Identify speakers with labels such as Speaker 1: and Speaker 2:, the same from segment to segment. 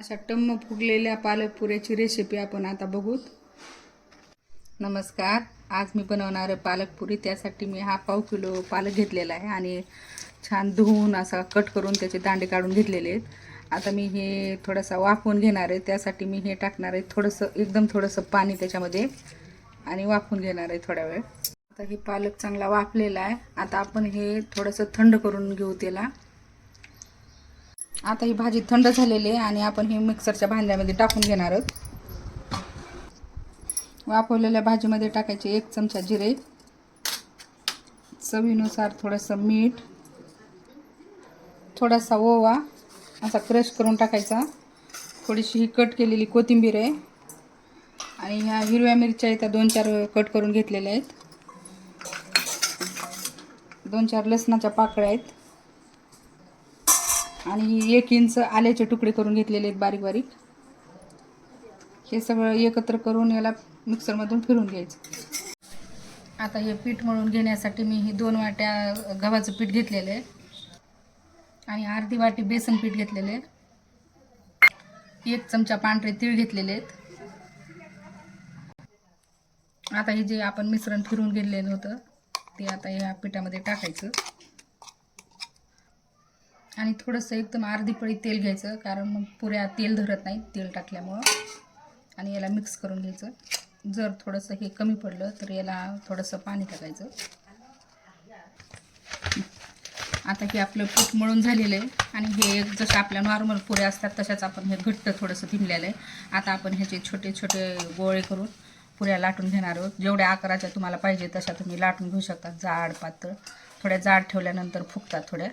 Speaker 1: अशा टम्म फुगलेल्या पालक पुऱ्याची रेसिपी आपण आता बघूत. नमस्कार. आज मी बनवणार आहे पालक पुरी त्यासाठी मी हा पाव किलो पालक घेतलेला आहे आणि छान धुवून असा कट करून त्याचे दांडे काढून घेतलेले आहेत. आता मी हे थोडासा वाफवून घेणार आहे. त्यासाठी मी हे टाकणार आहे थोडंसं एकदम थोडंसं पाणी त्याच्यामध्ये आणि वाफवून घेणार आहे थोड्या वेळ. आता हे पालक चांगला वाफलेला आहे. आता आपण हे थोडंसं थंड करून घेऊ त्याला. आता ही भाजी थंड झालेली आहे आणि आपण ही मिक्सरच्या भांड्यामध्ये टाकून घेणार आहोत. वाफवलेल्या भाजीमध्ये टाकायचे एक चमचा जिरे चवीनुसार थोडंसं मीठ थोडासा ओवा असा क्रश करून टाकायचा. थोडीशी ही कट केलेली कोथिंबीर आहे. आणि ह्या हिरव्या मिरच्या इथं दोन चार कट करून घेतलेल्या आहेत. दोन चार लसणाच्या पाकळ्या आहेत. आणि एक इंच आल्याचे तुकडे करून घेतलेले आहेत बारीक बारीक. हे सगळं एकत्र करून याला मिक्सरमधून फिरून घ्यायचं. आता हे पीठ मळून घेण्यासाठी मी ही दोन वाट्या गव्हाचं पीठ घेतलेलं आहे. आणि अर्धी वाटी बेसन पीठ घेतलेले आहे. एक चमचा पांढरे तीळ घेतलेले आहेत. आता हे जे आपण मिश्रण फिरून घेतलेलं होतं ते आता या पिठामध्ये टाकायचं. आणि थोडंसं एकदम अर्धी पळी तेल घ्यायचं कारण मग पुऱ्या तेल धरत नाही तेल टाकल्यामुळं. आणि याला मिक्स करून घ्यायचं. जर थोडंसं हे कमी पडलं तर याला थोडंसं पाणी टाकायचं. आता हे आपलं पीठ मळून झालेलं आहे. आणि हे जसं आपल्या नॉर्मल पुऱ्या असतात तशाच आपण हे घट्ट थोडंसं भिनलेलं आहे. आता आपण ह्याचे छोटे छोटे गोळे करून पुऱ्या लाटून घेणार आहोत. जेवढ्या आकाराच्या तुम्हाला पाहिजे तशा तुम्ही लाटून घेऊ शकता. जाड पातळ. थोड्या जाड ठेवल्यानंतर फुगतात थोड्या.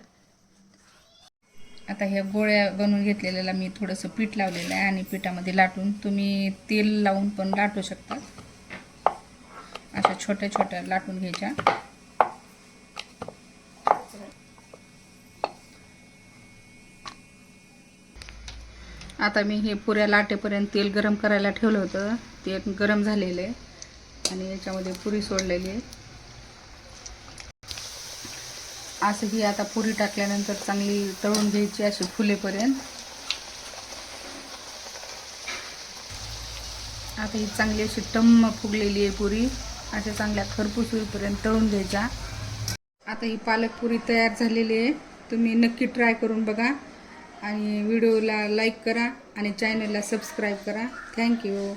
Speaker 1: आता ह्या गोळ्या बनवून घेतलेल्याला मी थोडंसं पीठ लावलेलं आहे आणि पिठामध्ये लाटून तुम्ही तेल लावून पण लाटू शकता. अशा छोट्या छोट्या लाटून घ्यायच्या. आता मी हे पुऱ्या लाटेपर्यंत तेल गरम करायला ठेवलं होतं. ते गरम झालेलं आहे. आणि याच्यामध्ये पुरी सोडलेली आहे. असं ही आता पुरी टाकल्यानंतर चांगली तळून घ्यायची अशी फुलेपर्यंत. आता ही चांगली अशी टम्म फुगलेली आहे पुरी. अशा चांगल्या खरपूस होईपर्यंत तळून घ्यायच्या. आता ही पालक पुरी तयार झालेली आहे. तुम्ही नक्की ट्राय करून बघा. आणि व्हिडिओला लाईक करा आणि चॅनलला सबस्क्राईब करा. थँक्यू.